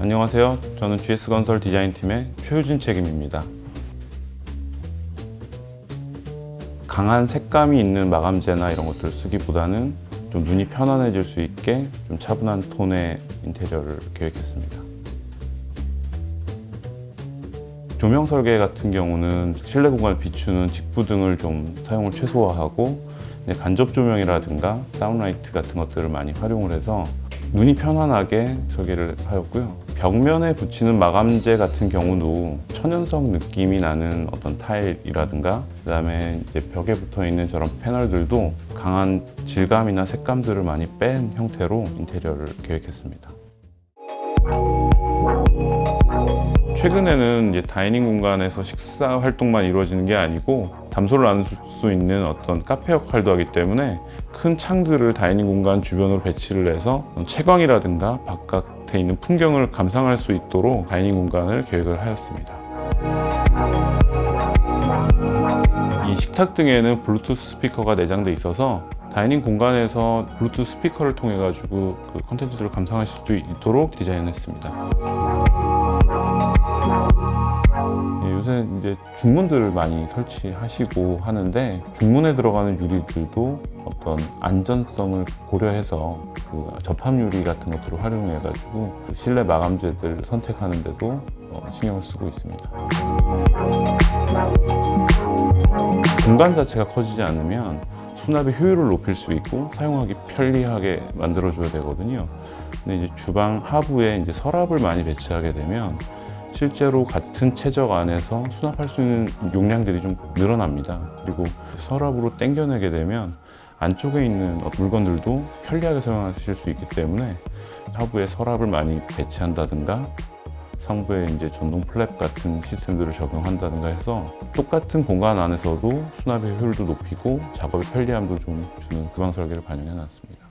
안녕하세요. 저는 GS건설 디자인팀의 최유진 책임입니다. 강한 색감이 있는 마감재나 이런 것들을 쓰기보다는 좀 눈이 편안해질 수 있게 좀 차분한 톤의 인테리어를 계획했습니다. 조명 설계 같은 경우는 실내 공간을 비추는 직부 등을 좀 사용을 최소화하고 이제 간접 조명이라든가 다운라이트 같은 것들을 많이 활용을 해서 눈이 편안하게 설계를 하였고요. 벽면에 붙이는 마감재 같은 경우도 천연성 느낌이 나는 어떤 타일이라든가 그다음에 이제 벽에 붙어 있는 저런 패널들도 강한 질감이나 색감들을 많이 뺀 형태로 인테리어를 계획했습니다. 최근에는 이제 다이닝 공간에서 식사 활동만 이루어지는 게 아니고 담소를 나눌 수 있는 어떤 카페 역할도 하기 때문에 큰 창들을 다이닝 공간 주변으로 배치를 해서 채광이라든가 바깥에 있는 풍경을 감상할 수 있도록 다이닝 공간을 계획을 하였습니다. 이 식탁 등에는 블루투스 스피커가 내장돼 있어서 다이닝 공간에서 블루투스 스피커를 통해 가지고 그 컨텐츠들을 감상하실 수 있도록 디자인했습니다. 예, 요새 이제 중문들을 많이 설치하시고 하는데 중문에 들어가는 유리들도 어떤 안전성을 고려해서 그 접합 유리 같은 것들을 활용해 가지고 그 실내 마감재들 선택하는데도 어, 신경을 쓰고 있습니다. 공간 자체가 커지지 않으면 수납의 효율을 높일 수 있고 사용하기 편리하게 만들어줘야 되거든요. 근데 이제 주방 하부에 이제 서랍을 많이 배치하게 되면 실제로 같은 최적 안에서 수납할 수 있는 용량들이 좀 늘어납니다. 그리고 서랍으로 당겨내게 되면 안쪽에 있는 물건들도 편리하게 사용하실 수 있기 때문에 하부에 서랍을 많이 배치한다든가 상부에 이제 전동 플랩 같은 시스템들을 적용한다든가 해서 똑같은 공간 안에서도 수납의 효율도 높이고 작업의 편리함도 좀 주는 그방 설계를 반영해 놨습니다.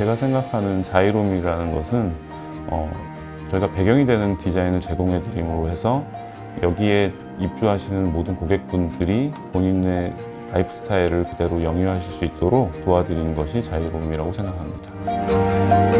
제가 생각하는 자유로움이라는 것은 어, 저희가 배경이 되는 디자인을 제공해 드림으로 해서 여기에 입주하시는 모든 고객분들이 본인의 라이프 스타일을 그대로 영위하실 수 있도록 도와드리는 것이 자유로움이라고 생각합니다.